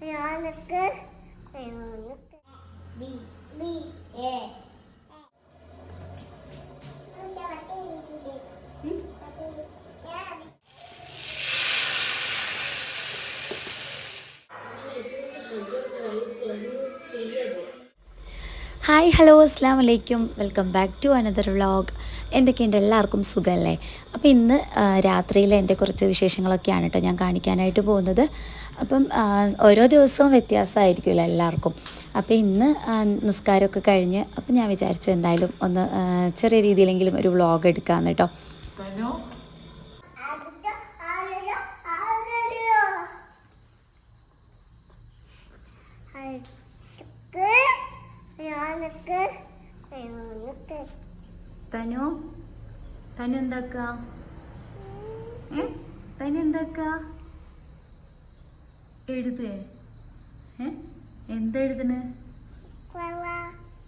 ഞാനൊക്കെ B B A hi hello അസ്സാം വലൈക്കും welcome back to another vlog എന്തൊക്കെയുണ്ട് എല്ലാവർക്കും സുഖമല്ലേ അപ്പോൾ ഇന്ന് രാത്രിയിൽ എന്റെ കുറച്ച് വിശേഷങ്ങളൊക്കെയാണ് കേട്ടോ ഞാൻ കാണിക്കാനായിട്ട് പോകുന്നത്. അപ്പം ഓരോ ദിവസവും വ്യത്യാസമായിരിക്കുമല്ലോ എല്ലാവർക്കും. അപ്പോൾ ഇന്ന് നിസ്കാരമൊക്കെ കഴിഞ്ഞ് അപ്പം ഞാൻ വിചാരിച്ചു എന്തായാലും ഒന്ന് ചെറിയ രീതിയിലെങ്കിലും ഒരു വ്ളോഗ് എടുക്കാമെന്ന് കേട്ടോ തനു? തനു എന്താക്ക ഏ? തനു എന്താക്ക എഴുതേ. ഏ? എന്തെഴുതണ്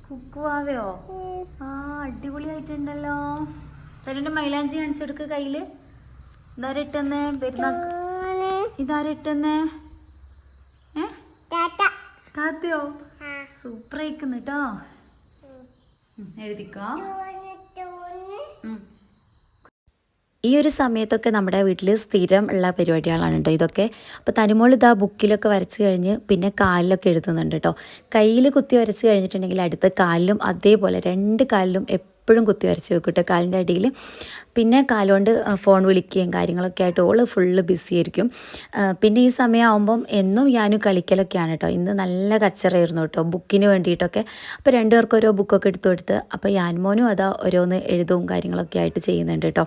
കുക്കുവാവയോ? ആ അടിപൊളിയായിട്ടുണ്ടല്ലോ. തനുവിന്റെ മൈലാഞ്ചി കാണിച്ചു കൊടുക്ക് കയ്യിൽ. ഇതാരിട്ടെന്നേ? പെരുന്നാൾ ഇതാരിട്ടെന്നേ? ഏ? താത്തയോ? സൂപ്പർ ആയിക്കുന്നു കേട്ടോ എഴുതിക്കോ. ഈ ഒരു സമയത്തൊക്കെ നമ്മുടെ വീട്ടിൽ സ്ഥിരം ഉള്ള പരിപാടികളാണ് കേട്ടോ ഇതൊക്കെ. അപ്പോൾ തനിമോൾ ഇതാ ബുക്കിലൊക്കെ വരച്ച് കഴിഞ്ഞ് പിന്നെ കാലിലൊക്കെ എഴുതുന്നുണ്ട് കേട്ടോ കയ്യിൽ കുത്തി വരച്ച് കഴിഞ്ഞിട്ടുണ്ടെങ്കിൽ അടുത്ത കാലിലും അതേപോലെ രണ്ട് കാലിലും എപ്പോഴും കുത്തി വരച്ച് വെക്കും കേട്ടോ കാലിന്റെ അടിയിൽ പിന്നെ കാലുകൊണ്ട് ഫോൺ വിളിക്കുകയും കാര്യങ്ങളൊക്കെ ആയിട്ട് ഓൾ ഫുള്ള് ബിസി ആയിരിക്കും. പിന്നെ ഈ സമയമാകുമ്പം എന്നും ഞാനും കളിക്കലൊക്കെയാണ് കേട്ടോ ഇന്ന് നല്ല കച്ചറായിരുന്നു കേട്ടോ ബുക്കിന് വേണ്ടിയിട്ടൊക്കെ. അപ്പോൾ രണ്ടുപേർക്കും ഓരോ ബുക്കൊക്കെ എടുത്തു കൊടുത്ത് അപ്പോൾ യാൻമോനും അതാ ഓരോന്ന് എഴുതും കാര്യങ്ങളൊക്കെ ആയിട്ട് ചെയ്യുന്നുണ്ട് കേട്ടോ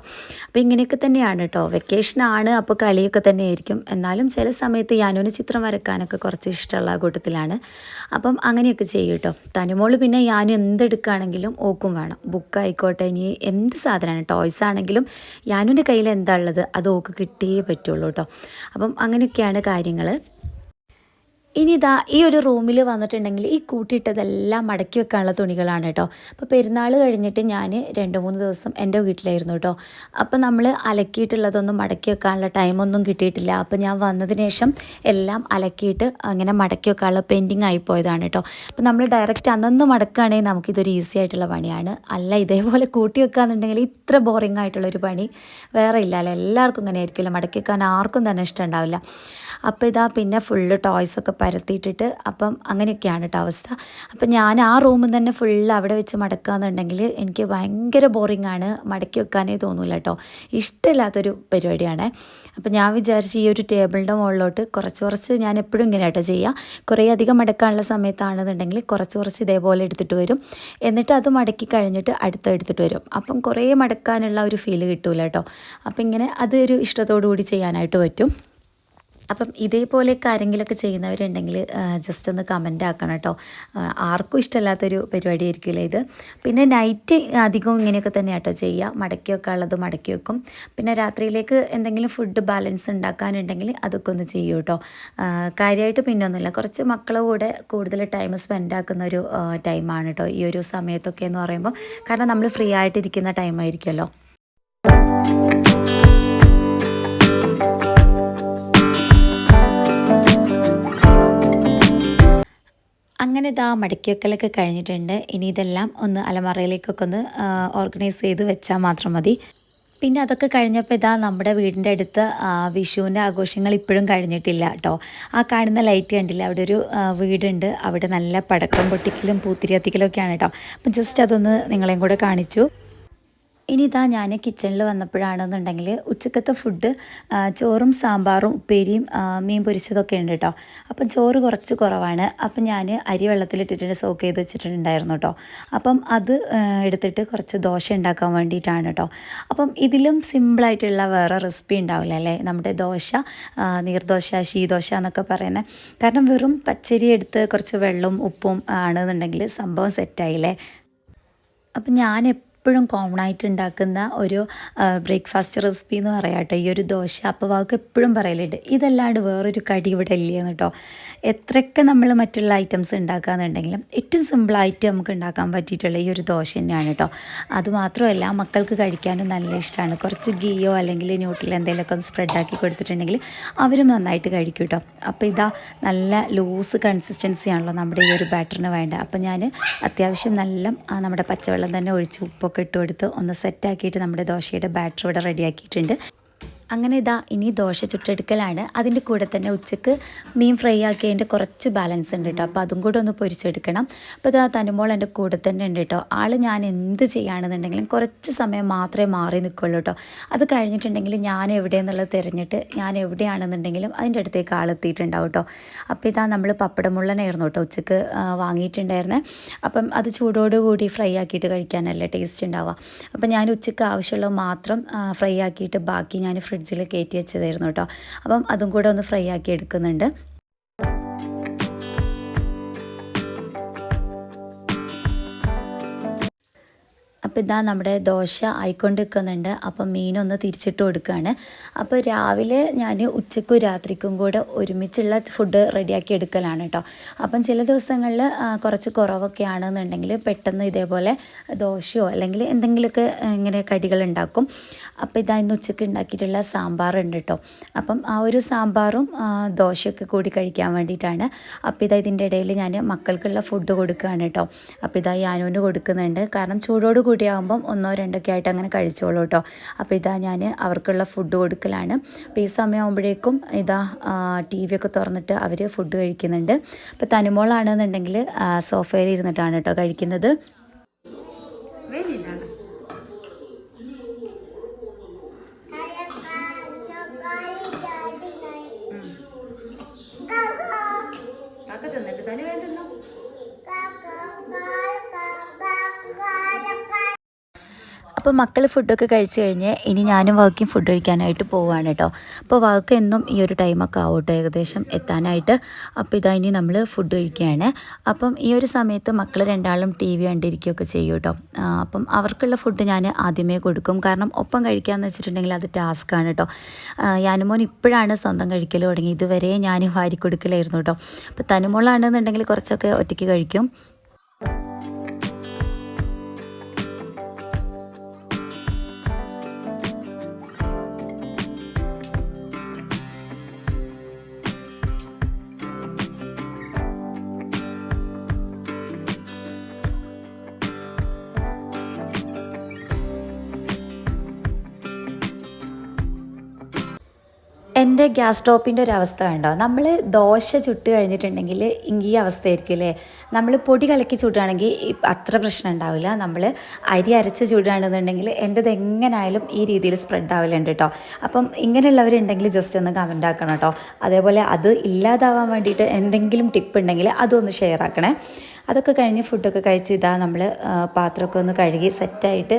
അപ്പോൾ ഇങ്ങനെയൊക്കെ തന്നെയാണ് കേട്ടോ വെക്കേഷനാണ് അപ്പോൾ കളിയൊക്കെ തന്നെ ആയിരിക്കും എന്നാലും ചില സമയത്ത് ഞാനോന് ചിത്രം വരക്കാനൊക്കെ കുറച്ച് ഇഷ്ടമുള്ള കൂട്ടത്തിലാണ്. അപ്പം അങ്ങനെയൊക്കെ ചെയ്യും കേട്ടോ തനുമോൾ പിന്നെ ഞാനും എന്തെടുക്കുകയാണെങ്കിലും ഓക്കും വേണം. ബുക്ക് ബുക്കായിക്കോട്ടെ ഇനി എന്ത് സാധനമാണ്? ടോയ്സ് ആണെങ്കിലും യാനുവിന്റെ കയ്യിൽ എന്താ ഉള്ളത്? അത് ഓക്ക് കിട്ടിയേ പറ്റുള്ളൂ കേട്ടോ. അപ്പം അങ്ങനെയൊക്കെയാണ് കാര്യങ്ങൾ ഇനി ഇതാ ഈ ഒരു റൂമിൽ വന്നിട്ടുണ്ടെങ്കിൽ ഈ കൂട്ടിയിട്ടതെല്ലാം മടക്കി വെക്കാനുള്ള തുണികളാണ് കേട്ടോ. അപ്പോൾ പെരുന്നാൾ കഴിഞ്ഞിട്ട് ഞാൻ രണ്ട് മൂന്ന് ദിവസം എന്റെ വീട്ടിലായിരുന്നു കേട്ടോ. അപ്പോൾ നമ്മൾ അലക്കിയിട്ടുള്ളതൊന്നും മടക്കി വെക്കാനുള്ള ടൈമൊന്നും കിട്ടിയിട്ടില്ല. അപ്പോൾ ഞാൻ വന്നതിന് ശേഷം എല്ലാം അലക്കിയിട്ട് അങ്ങനെ മടക്കി വെക്കാനുള്ള പെൻഡിങ് ആയി പോയതാണ് കേട്ടോ. അപ്പോൾ നമ്മൾ ഡയറക്റ്റ് അന്നന്ന് മടക്കുകയാണെങ്കിൽ നമുക്കിതൊരു ഈസി ആയിട്ടുള്ള പണിയാണ്. അല്ല ഇതേപോലെ കൂട്ടി വെക്കാന്നുണ്ടെങ്കിൽ ഇത്ര ബോറിംഗ് ആയിട്ടുള്ളൊരു പണി വേറെ ഇല്ല. അല്ല എല്ലാവർക്കും ഇങ്ങനെ ആയിരിക്കില്ല മടക്കി വെക്കാൻ ആർക്കും തന്നെ ഇഷ്ടമുണ്ടാവില്ല അപ്പോൾ ഇതാ പിന്നെ ഫുള്ള് ടോയ്സൊക്കെ പരത്തിയിട്ടിട്ട് അപ്പം അങ്ങനെയൊക്കെയാണ് കേട്ടോ അവസ്ഥ. അപ്പം ഞാൻ ആ റൂമിൽ തന്നെ ഫുൾ അവിടെ വെച്ച് മടക്കുകയെന്നുണ്ടെങ്കിൽ എനിക്ക് ഭയങ്കര ബോറിംഗ് ആണ്. മടക്കി വെക്കാനേ തോന്നില്ല കേട്ടോ ഇഷ്ടമില്ലാത്തൊരു പരിപാടിയാണ്. അപ്പം ഞാൻ വിചാരിച്ച് ഈ ഒരു ടേബിളിന്റെ മുകളിലോട്ട് കുറച്ച് കുറച്ച് ഞാൻ എപ്പോഴും ഇങ്ങനെ കേട്ടോ ചെയ്യുക. കുറേ അധികം മടക്കാനുള്ള സമയത്താണെന്നുണ്ടെങ്കിൽ കുറച്ച് കുറച്ച് ഇതേപോലെ എടുത്തിട്ട് വരും. എന്നിട്ട് അത് മടക്കി കഴിഞ്ഞിട്ട് അടുത്ത എടുത്തിട്ട് വരും. അപ്പം കുറേ മടക്കാനുള്ള ഒരു ഫീൽ കിട്ടൂല കേട്ടോ അപ്പം ഇങ്ങനെ അത് ഒരു ഇഷ്ടത്തോടു കൂടി ചെയ്യാനായിട്ട് പറ്റും. അപ്പം ഇതേപോലെയൊക്കെ ആരെങ്കിലുമൊക്കെ ചെയ്യുന്നവരുണ്ടെങ്കിൽ ജസ്റ്റ് ഒന്ന് കമന്റ് ആക്കണം കേട്ടോ. ആർക്കും ഇഷ്ടമല്ലാത്തൊരു പരിപാടിയായിരിക്കില്ല ഇത്. പിന്നെ നൈറ്റ് അധികവും ഇങ്ങനെയൊക്കെ തന്നെ കേട്ടോ ചെയ്യുക. മടക്കി വെക്കാനുള്ളത് മടക്കി വെക്കും. പിന്നെ രാത്രിയിലേക്ക് എന്തെങ്കിലും ഫുഡ് ബാലൻസ് ഉണ്ടാക്കാനുണ്ടെങ്കിൽ അതൊക്കെ ഒന്ന് ചെയ്യൂ കേട്ടോ. കാര്യമായിട്ട് പിന്നെ ഒന്നുമില്ല കുറച്ച് മക്കളെ കൂടെ കൂടുതൽ ടൈം സ്പെൻഡ് ആക്കുന്ന ഒരു ടൈമാണ് കേട്ടോ ഈ ഒരു സമയത്തൊക്കെ എന്ന് പറയുമ്പോൾ കാരണം നമ്മൾ ഫ്രീ ആയിട്ടിരിക്കുന്ന ടൈമായിരിക്കുമല്ലോ അങ്ങനെ ഇതാ മടക്കി വെക്കലൊക്കെ കഴിഞ്ഞിട്ടുണ്ട്. ഇനി ഇതെല്ലാം ഒന്ന് അലമറയിലേക്കൊക്കെ ഒന്ന് ഓർഗനൈസ് ചെയ്ത് വെച്ചാൽ മാത്രം മതി. പിന്നെ അതൊക്കെ കഴിഞ്ഞപ്പോൾ ഇതാ നമ്മുടെ വീടിന്റെ അടുത്ത് വിഷുവിന്റെ ആഘോഷങ്ങൾ ഇപ്പോഴും കഴിഞ്ഞിട്ടില്ല കേട്ടോ ആ കാണുന്ന ലൈറ്റ് കണ്ടില്ല? അവിടെ ഒരു വീടുണ്ട്. അവിടെ നല്ല പടക്കം പൊട്ടിക്കലും പൂത്തിരി കത്തിക്കലും ഒക്കെയാണ് കേട്ടോ അപ്പം ജസ്റ്റ് അതൊന്ന് നിങ്ങളെയും കൂടെ കാണിച്ചു. ഇനി ഇതാ ഞാൻ കിച്ചണിൽ വന്നപ്പോഴാണെന്നുണ്ടെങ്കിൽ ഉച്ചക്കത്തെ ഫുഡ് ചോറും സാമ്പാറും ഉപ്പേരിയും മീൻ പൊരിച്ചതൊക്കെ ഉണ്ട് കേട്ടോ അപ്പം ചോറ് കുറച്ച് കുറവാണ്. അപ്പം ഞാൻ അരി വെള്ളത്തിലിട്ടിട്ട് സോക്ക് ചെയ്ത് വെച്ചിട്ടുണ്ടായിരുന്നു കേട്ടോ അപ്പം അത് എടുത്തിട്ട് കുറച്ച് ദോശ ഉണ്ടാക്കാൻ വേണ്ടിയിട്ടാണ് കേട്ടോ അപ്പം ഇതിലും സിമ്പിളായിട്ടുള്ള വേറെ റെസിപ്പി ഉണ്ടാവില്ല അല്ലേ? നമ്മുടെ ദോശ നീർദോശ ശീദോശ എന്നൊക്കെ പറയുന്നത് കാരണം വെറും പച്ചരി എടുത്ത് കുറച്ച് വെള്ളവും ഉപ്പും ആണെന്നുണ്ടെങ്കിൽ സംഭവം സെറ്റായില്ലേ അപ്പം ഞാൻ എപ്പോഴും കോമൺ ആയിട്ട് ഉണ്ടാക്കുന്ന ഒരു ബ്രേക്ക്ഫാസ്റ്റ് റെസിപ്പി എന്ന് പറയാം കേട്ടോ. ഈ ഒരു ദോശ അപ്പം വാക്ക് എപ്പോഴും പറയലുണ്ട്. ഇതല്ലാണ്ട് വേറൊരു കടി ഇവിടെ ഇല്ലയെന്ന് കേട്ടോ. എത്രയൊക്കെ നമ്മൾ മറ്റുള്ള ഐറ്റംസ് ഉണ്ടാക്കാന്നുണ്ടെങ്കിലും ഏറ്റവും സിമ്പിളായിട്ട് നമുക്ക് ഉണ്ടാക്കാൻ പറ്റിയിട്ടുള്ള ഈ ഒരു ദോശ തന്നെയാണ് കേട്ടോ. അതുമാത്രമല്ല മക്കൾക്ക് കഴിക്കാനും നല്ല ഇഷ്ടമാണ്. കുറച്ച് ഗീയോ അല്ലെങ്കിൽ ന്യൂട്രൽ എന്തെങ്കിലുമൊക്കെ ഒന്ന് സ്പ്രെഡാക്കി കൊടുത്തിട്ടുണ്ടെങ്കിൽ അവരും നന്നായിട്ട് കഴിക്കും കേട്ടോ. അപ്പോൾ ഇതാ നല്ല ലൂസ് കൺസിസ്റ്റൻസി ആണല്ലോ നമ്മുടെ ഈ ഒരു ബാറ്ററിന് വേണ്ട അപ്പോൾ ഞാൻ അത്യാവശ്യം നല്ല നമ്മുടെ പച്ചവെള്ളം തന്നെ ഒഴിച്ച് ഉപ്പൊക്കെ ഇട്ട് കൊടുത്ത് ഒന്ന് സെറ്റാക്കിയിട്ട് നമ്മുടെ ദോശയുടെ ബാറ്റർ ഇവിടെ റെഡിയാക്കിയിട്ടുണ്ട് അങ്ങനെ ഇതാ ഇനി ദോശ ചുട്ടെടുക്കലാണ്. അതിന്റെ കൂടെ തന്നെ ഉച്ചയ്ക്ക് മീൻ ഫ്രൈ ആക്കിയതിന്റെ കുറച്ച് ബാലൻസ് ഉണ്ട് കേട്ടോ. അപ്പോൾ അതും കൂടെ ഒന്ന് പൊരിച്ചെടുക്കണം. അപ്പോൾ ഇതാ തനുമോൾ എന്റെ കൂടെ തന്നെ ഉണ്ട് കേട്ടോ. ആൾ ഞാൻ എന്ത് ചെയ്യുകയാണെന്നുണ്ടെങ്കിലും കുറച്ച് സമയം മാത്രമേ മാറി നിൽക്കുള്ളൂ കേട്ടോ. അത് കഴിഞ്ഞിട്ടുണ്ടെങ്കിൽ ഞാൻ എവിടെയെന്നുള്ളത് തിരഞ്ഞിട്ട് ഞാൻ എവിടെയാണെന്നുണ്ടെങ്കിലും അതിന്റെ അടുത്തേക്ക് ആളെത്തിയിട്ടുണ്ടാവും കേട്ടോ. അപ്പോൾ ഇതാ നമ്മൾ പപ്പടമുള്ളനായിരുന്നു കേട്ടോ ഉച്ചയ്ക്ക് വാങ്ങിയിട്ടുണ്ടായിരുന്നത് വാങ്ങിയിട്ടുണ്ടായിരുന്നേ. അപ്പം അത് ചൂടോടുകൂടി ഫ്രൈ ആക്കിയിട്ട് കഴിക്കാനല്ലേ ടേസ്റ്റ് ഉണ്ടാവുക. അപ്പം ഞാൻ ഉച്ചയ്ക്ക് ആവശ്യമുള്ളത് മാത്രം ഫ്രൈ ആക്കിയിട്ട് ബാക്കി ഞാൻ കയറ്റി വെച്ചതായിരുന്നു കേട്ടോ. അപ്പം അതും കൂടെ ഒന്ന് ഫ്രൈ ആക്കി എടുക്കുന്നുണ്ട്. അപ്പോൾ ഇതാ നമ്മുടെ ദോശ ആയിക്കൊണ്ട് നിൽക്കുന്നുണ്ട് അപ്പം മീനൊന്ന് തിരിച്ചിട്ട് കൊടുക്കുകയാണ് അപ്പോൾ രാവിലെ ഞാൻ ഉച്ചക്കും രാത്രിക്കും കൂടെ ഒരുമിച്ചുള്ള ഫുഡ് റെഡിയാക്കി എടുക്കലാണ് കേട്ടോ അപ്പം ചില ദിവസങ്ങളിൽ കുറച്ച് കുറവൊക്കെ ആണെന്നുണ്ടെങ്കിൽ പെട്ടെന്ന് ഇതേപോലെ ദോശയോ അല്ലെങ്കിൽ എന്തെങ്കിലുമൊക്കെ ഇങ്ങനെ കടികൾ ഉണ്ടാക്കും. അപ്പോൾ ഇതാ ഇന്ന് ഉച്ചയ്ക്ക് ഉണ്ടാക്കിയിട്ടുള്ള സാമ്പാറുണ്ട് കേട്ടോ അപ്പം ആ ഒരു സാമ്പാറും ദോശയൊക്കെ കൂടി കഴിക്കാൻ വേണ്ടിയിട്ടാണ്. അപ്പോൾ ഇതാ ഇതിന്റെ ഇടയിൽ ഞാൻ മക്കൾക്കുള്ള ഫുഡ് കൊടുക്കുകയാണ് കേട്ടോ അപ്പോൾ ഇതാ യാനുവിന് കൊടുക്കുന്നുണ്ട്. കാരണം ചൂടോട് കൂടിയാകുമ്പം ഒന്നോ രണ്ടൊക്കെ ആയിട്ട് അങ്ങനെ കഴിച്ചോളൂ കേട്ടോ അപ്പോൾ ഇതാ ഞാൻ അവർക്കുള്ള ഫുഡ് കൊടുക്കലാണ്. അപ്പോൾ ഈ സമയമാകുമ്പോഴേക്കും ഇതാ ടി വി ഒക്കെ തുറന്നിട്ട് അവർ ഫുഡ് കഴിക്കുന്നുണ്ട്. അപ്പോൾ തനുമോളാണെന്നുണ്ടെങ്കിൽ സോഫയിൽ ഇരുന്നിട്ടാണ് കേട്ടോ കഴിക്കുന്നത്. അപ്പോൾ മക്കൾ ഫുഡൊക്കെ കഴിച്ചു കഴിഞ്ഞ് ഇനി ഞാനും വർക്കിംഗ് ഫുഡ് കഴിക്കാനായിട്ട് പോവാണ് കേട്ടോ. അപ്പോൾ വർക്ക് എന്നും ഈ ഒരു ടൈമൊക്കെ ആവട്ടെ ഏകദേശം എത്താനായിട്ട്. അപ്പോൾ ഇതാ ഇനി നമ്മൾ ഫുഡ് കഴിക്കുകയാണ് അപ്പം ഈ ഒരു സമയത്ത് മക്കൾ രണ്ടാളും ടി വി കണ്ടിരിക്കുകയൊക്കെ ചെയ്യും കേട്ടോ. അപ്പം അവർക്കുള്ള ഫുഡ് ഞാൻ ആദ്യമേ കൊടുക്കും. കാരണം ഒപ്പം കഴിക്കാമെന്ന് വെച്ചിട്ടുണ്ടെങ്കിൽ അത് ടാസ്ക്കാണ് കേട്ടോ. യാനുമോൻ ഇപ്പോഴാണ് സ്വന്തം കഴിക്കൽ തുടങ്ങി. ഇതുവരെ ഞാൻ വാരി കൊടുക്കലായിരുന്നു കേട്ടോ. അപ്പോൾ തനുമോളാണെന്നുണ്ടെങ്കിൽ കുറച്ചൊക്കെ ഒറ്റയ്ക്ക് കഴിക്കും. എന്റെ ഗ്യാസ് സ്റ്റോപ്പിന്റെ ഒരു അവസ്ഥ കണ്ടോ? നമ്മൾ ദോശ ചുട്ട് കഴിഞ്ഞിട്ടുണ്ടെങ്കിൽ ഈ അവസ്ഥയായിരിക്കും അല്ലേ? നമ്മൾ പൊടി കലക്കി ചുടുകയാണെങ്കിൽ അത്ര പ്രശ്നം ഉണ്ടാവില്ല. നമ്മൾ അരി അരച്ച് ചുടുകയാണെന്നുണ്ടെങ്കിൽ എന്റെത് എങ്ങനായാലും ഈ രീതിയിൽ സ്പ്രെഡ് ആവലുണ്ട് കേട്ടോ അപ്പം ഇങ്ങനെയുള്ളവരുണ്ടെങ്കിൽ ജസ്റ്റ് ഒന്ന് കമന്റ് ആക്കണം കേട്ടോ അതേപോലെ അത് ഇല്ലാതാവാൻ വേണ്ടിയിട്ട് എന്തെങ്കിലും ടിപ്പ് ഉണ്ടെങ്കിൽ അതൊന്ന് ഷെയർ ആക്കണേ. അതൊക്കെ കഴിഞ്ഞ് ഫുഡൊക്കെ കഴിച്ച് ഇതാ നമ്മൾ പാത്രമൊക്കെ ഒന്ന് കഴുകി സെറ്റായിട്ട്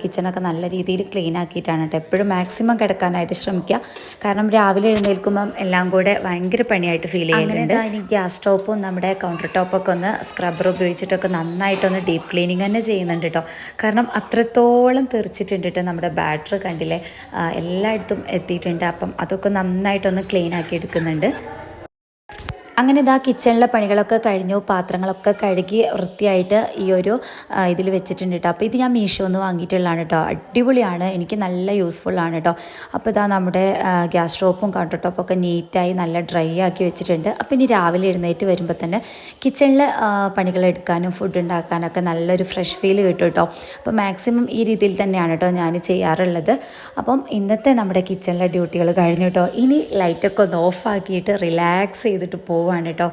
കിച്ചണൊക്കെ നല്ല രീതിയിൽ ക്ലീൻ ആക്കിയിട്ടാണ് കേട്ടോ എപ്പോഴും മാക്സിമം കിടക്കാനായിട്ട് ശ്രമിക്കുക കാരണം രാവിലെ എഴുന്നേൽക്കുമ്പം എല്ലാം കൂടെ ഭയങ്കര പണിയായിട്ട് ഫീൽ ചെയ്യുന്നുണ്ട്. ഇനി ഗ്യാസ് സ്റ്റോപ്പും നമ്മുടെ കൗണ്ടർ ടോപ്പൊക്കെ ഒന്ന് സ്ക്രബ്ബർ ഉപയോഗിച്ചിട്ടൊക്കെ നന്നായിട്ടൊന്ന് ഡീപ്പ് ക്ലീനിങ് തന്നെ ചെയ്യുന്നുണ്ട് കേട്ടോ കാരണം അത്രത്തോളം തെറിച്ചിട്ടുണ്ട് കേട്ടോ നമ്മുടെ ബാറ്ററി കണ്ടില്ലേ? എല്ലായിടത്തും എത്തിയിട്ടുണ്ട്. അപ്പം അതൊക്കെ നന്നായിട്ടൊന്ന് ക്ലീൻ ആക്കി എടുക്കുന്നുണ്ട്. അങ്ങനെ ഇതാ കിച്ചണിലെ പണികളൊക്കെ കഴിഞ്ഞു. പാത്രങ്ങളൊക്കെ കഴുകി വൃത്തിയായിട്ട് ഈ ഒരു ഇതിൽ വെച്ചിട്ടുണ്ട് കേട്ടോ അപ്പോൾ ഇത് ഞാൻ മീഷോന്ന് വാങ്ങിയിട്ടുള്ളതാണ് കേട്ടോ അടിപൊളിയാണ്. എനിക്ക് നല്ല യൂസ്ഫുൾ ആണ് കേട്ടോ അപ്പോൾ ഇതാ നമ്മുടെ ഗ്യാസ് സ്റ്റോപ്പും കൗണ്ടർ ടോപ്പൊക്കെ നീറ്റായി നല്ല ഡ്രൈ ആക്കി വെച്ചിട്ടുണ്ട്. അപ്പോൾ ഇനി രാവിലെ എഴുന്നേറ്റ് വരുമ്പോൾ തന്നെ കിച്ചണിലെ പണികൾ എടുക്കാനും ഫുഡ് ഉണ്ടാക്കാനൊക്കെ നല്ലൊരു ഫ്രഷ് ഫീൽ കിട്ടും കേട്ടോ അപ്പോൾ മാക്സിമം ഈ രീതിയിൽ തന്നെയാണ് കേട്ടോ ഞാൻ ചെയ്യാറുള്ളത്. അപ്പം ഇന്നത്തെ നമ്മുടെ കിച്ചണിലെ ഡ്യൂട്ടികൾ കഴിഞ്ഞു കേട്ടോ ഇനി ലൈറ്റൊക്കെ ഒന്ന് ഓഫ് ആക്കിയിട്ട് റിലാക്സ് ചെയ്തിട്ട് പോവാണ് കേട്ടോ.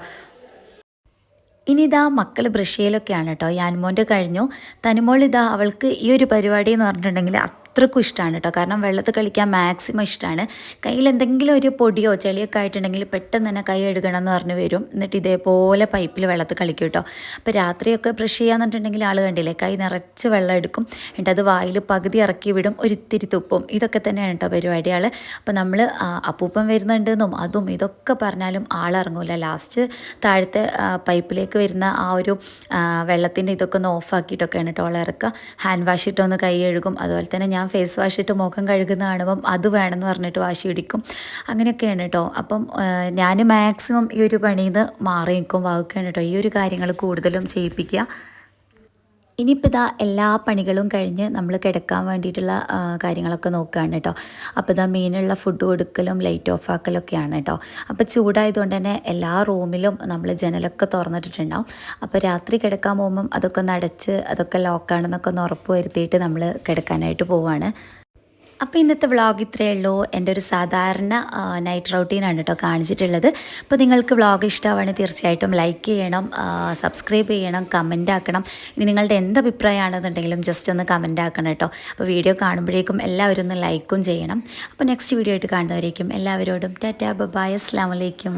ഇനി ഇതാ മക്കൾ ബ്രഷ് ചെയ്യലൊക്കെയാണ് കേട്ടോ യാൻമോന്റെ കഴിഞ്ഞു. തനുമോൾ ഇതാ അവൾക്ക് ഈ ഒരു പരിപാടി എന്ന് പറഞ്ഞിട്ടുണ്ടെങ്കിൽ അത്രക്കും ഇഷ്ടമാണ് കേട്ടോ കാരണം വെള്ളത്തിൽ കളിക്കാൻ മാക്സിമം ഇഷ്ടമാണ് കയ്യിൽ എന്തെങ്കിലും ഒരു പൊടിയോ ചെളിയൊക്കെ ആയിട്ടുണ്ടെങ്കിൽ പെട്ടെന്ന് തന്നെ കൈ കഴുകണം എന്ന് പറഞ്ഞ് വരും. എന്നിട്ട് ഇതേപോലെ പൈപ്പിൽ വെള്ളത്തിൽ കളിക്കും കേട്ടോ അപ്പോൾ രാത്രിയൊക്കെ ബ്രഷ് ചെയ്യാന്നുണ്ടെങ്കിൽ ആൾ കണ്ടില്ലേ? കൈ നിറച്ച് വെള്ളം എടുക്കും. എന്നിട്ട് അത് വായിൽ പകുതി ഇറക്കി വിടും. ഒരിത്തിരി തുപ്പും. ഇതൊക്കെ തന്നെയാണ് കേട്ടോ പരിപാടികൾ അപ്പോൾ നമ്മൾ അപ്പൂപ്പം വരുന്നുണ്ടെന്നും അതും ഇതൊക്കെ പറഞ്ഞാലും ആളിറങ്ങൂല ലാസ്റ്റ് താഴത്തെ പൈപ്പിലേക്ക് വരുന്ന ആ ഒരു വെള്ളത്തിന്റെ ഇതൊക്കെ ഒന്ന് ഓഫാക്കിയിട്ടൊക്കെയാണ് കേട്ടോ ആൾ ഇറക്കുക. ഹാൻഡ് വാഷ് ഇട്ടൊന്ന് കൈ എഴുകും അതുപോലെ തന്നെ ഞാൻ ഫേസ് വാഷ് ഇട്ട് മുഖം കഴുകുന്ന കാണുമ്പം അത് വേണമെന്ന് പറഞ്ഞിട്ട് വാശി പിടിക്കും. അങ്ങനെയൊക്കെയാണ് കേട്ടോ അപ്പം ഞാൻ മാക്സിമം ഈ ഒരു പണിയിൽ നിന്ന് മാറി നിൽക്കും വാക്കുകയാണ് കേട്ടോ ഈ ഒരു കാര്യങ്ങൾ കൂടുതലും ചെയ്യിപ്പിക്കുക. ഇനിയിപ്പോൾ ഇതാ എല്ലാ പണികളും കഴിഞ്ഞ് നമ്മൾ കിടക്കാൻ വേണ്ടിയിട്ടുള്ള കാര്യങ്ങളൊക്കെ നോക്കുകയാണ് കേട്ടോ അപ്പോൾ ഇതാ മീനുള്ള ഫുഡ് കൊടുക്കലും ലൈറ്റ് ഓഫ് ആക്കലൊക്കെയാണ് കേട്ടോ അപ്പോൾ ചൂടായതുകൊണ്ട് തന്നെ എല്ലാ റൂമിലും നമ്മൾ ജനലൊക്കെ തുറന്നിട്ടിട്ടുണ്ടാവും. അപ്പോൾ രാത്രി കിടക്കാൻ പോകുമ്പം അതൊക്കെ ഒന്ന് അടച്ച് അതൊക്കെ ലോക്കാണെന്നൊക്കെ ഒന്ന് ഉറപ്പ് വരുത്തിയിട്ട് നമ്മൾ കിടക്കാനായിട്ട് പോവുകയാണ് അപ്പോൾ ഇന്നത്തെ വ്ളോഗ് ഇത്രയേ ഉള്ളൂ. എന്റെ ഒരു സാധാരണ നൈറ്റ് റൗട്ടീനാണ് കേട്ടോ കാണിച്ചിട്ടുള്ളത്. അപ്പോൾ നിങ്ങൾക്ക് വ്ളോഗ് ഇഷ്ടമാണെങ്കിൽ തീർച്ചയായിട്ടും ലൈക്ക് ചെയ്യണം സബ്സ്ക്രൈബ് ചെയ്യണം കമന്റ് ആക്കണം. ഇനി നിങ്ങളുടെ എന്ത് അഭിപ്രായമാണെന്നുണ്ടെങ്കിലും ജസ്റ്റ് ഒന്ന് കമന്റ് ആക്കണം കേട്ടോ അപ്പോൾ വീഡിയോ കാണുമ്പോഴേക്കും എല്ലാവരും ഒന്ന് ലൈക്കും ചെയ്യണം. അപ്പോൾ നെക്സ്റ്റ് വീഡിയോ ആയിട്ട് കാണുന്നവരേക്കും എല്ലാവരോടും ടാറ്റാ ബബായ് അസ്സാം വലൈക്കും